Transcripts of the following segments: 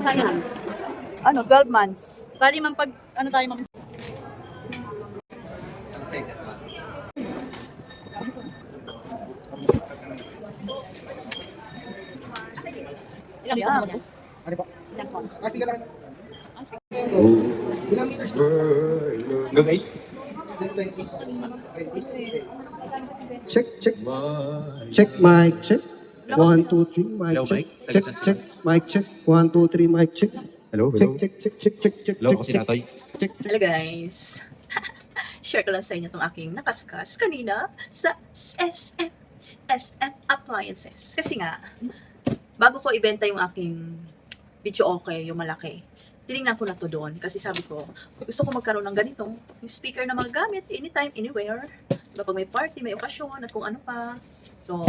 Sana. Ano, 12 months. Bali man pag, ano tayo mag Ilang songs? Ano po? Ilang songs? Ah, lang. Ilang meters? Go guys. 20. 20. Check, check. Check, mic, check. One, two, three, mic, Hello, check. mic. Check, check, mic, check. One, two, three, mic, check. Hello, Check, check, check, check, check, check, Hello, check, ako si check, Natoy. check. Hello guys! Share ko lang sa inyo itong aking nakaskas kanina sa SM, SM Appliances. Kasi nga, bago ko ibenta yung aking video okay, yung malaki, tinignan ko na to doon kasi sabi ko, gusto ko magkaroon ng ganitong yung speaker na magagamit anytime, anywhere. Diba, pag may party, may okasyon, at kung ano pa. So,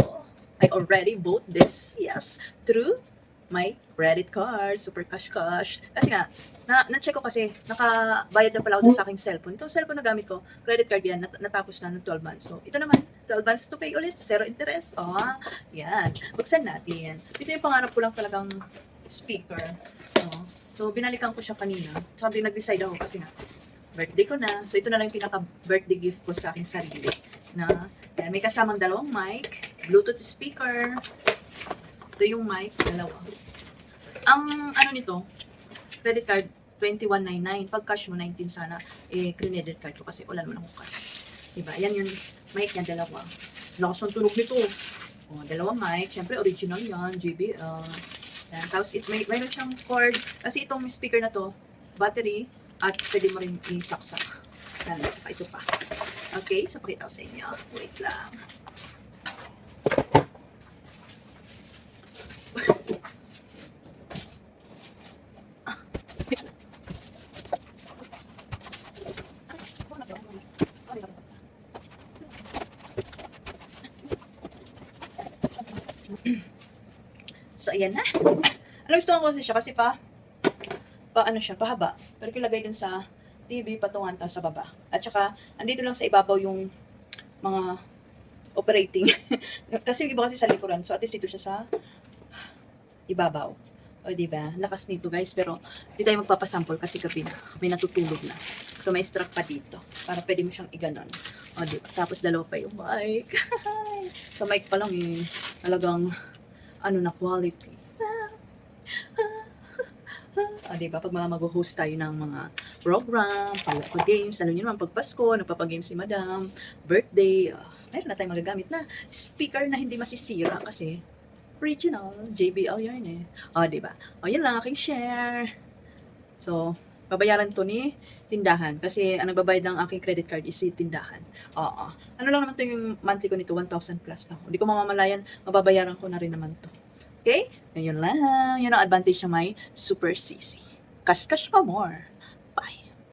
I already bought this, yes, through my credit card, super cash cash. Kasi nga, na, na-check ko kasi, nakabayad na pala ako sa aking cellphone. Itong cellphone na gamit ko, credit card yan, nat- natapos na ng 12 months. So, ito naman, 12 months to pay ulit, zero interest. Oh, yan. Buksan natin. Ito yung pangarap ko lang talagang speaker. Oh. So, binalikan ko siya kanina. Sabi, nag-decide ako kasi nga, birthday ko na. So, ito na lang yung pinaka-birthday gift ko sa aking sarili. Na, yan, may kasamang dalawang mic, Bluetooth speaker, ito yung mic, dalawa. Ang ano nito, credit card, 2199. Pag cash mo, 19 sana. Eh, credit card ko kasi wala naman akong cash. Diba? Yan yung mic niya, dalawa. Lakas ng tunog nito. O, dalawang mic. Siyempre, original yan. JBL. Yan. Tapos, it, may, mayroon siyang cord. Kasi itong speaker na to, battery, at pwede mo rin isaksak. Yan. Ito pa. Okay? So, pakita ko sa inyo. Wait lang. So, ayan na. Ano gusto ko kasi siya? Kasi pa, pa ano siya, pahaba. Pero kilagay dun sa TV, patungan tapos sa baba. At saka, andito lang sa ibabaw yung mga operating. kasi iba kasi sa likuran. So, at least dito siya sa ibabaw. O, di ba? Lakas nito, guys. Pero, hindi tayo magpapasample kasi gabi na. May natutulog na. So, may strap pa dito. Para pwede mo siyang iganon. O, di ba? Tapos, dalawa pa yung mic. sa mic pa lang eh. Talagang, ano na quality. Ah, di ba? Pag mga mag-host tayo ng mga program, pag-games, alam niyo naman, pag Pasko, nagpapag-games si Madam, birthday, ah, meron na tayong magagamit na speaker na hindi masisira kasi original, JBL yarn eh. O, di ba? O, yun lang aking share. So, babayaran to ni tindahan kasi ang nagbabayad ng aking credit card is si tindahan. Oo. Ano lang naman to yung monthly ko nito, 1,000 plus lang. Hindi ko mamamalayan, mababayaran ko na rin naman to. Okay? Ngayon lang. Yan ang advantage ng may Super CC. Cash cash pa more.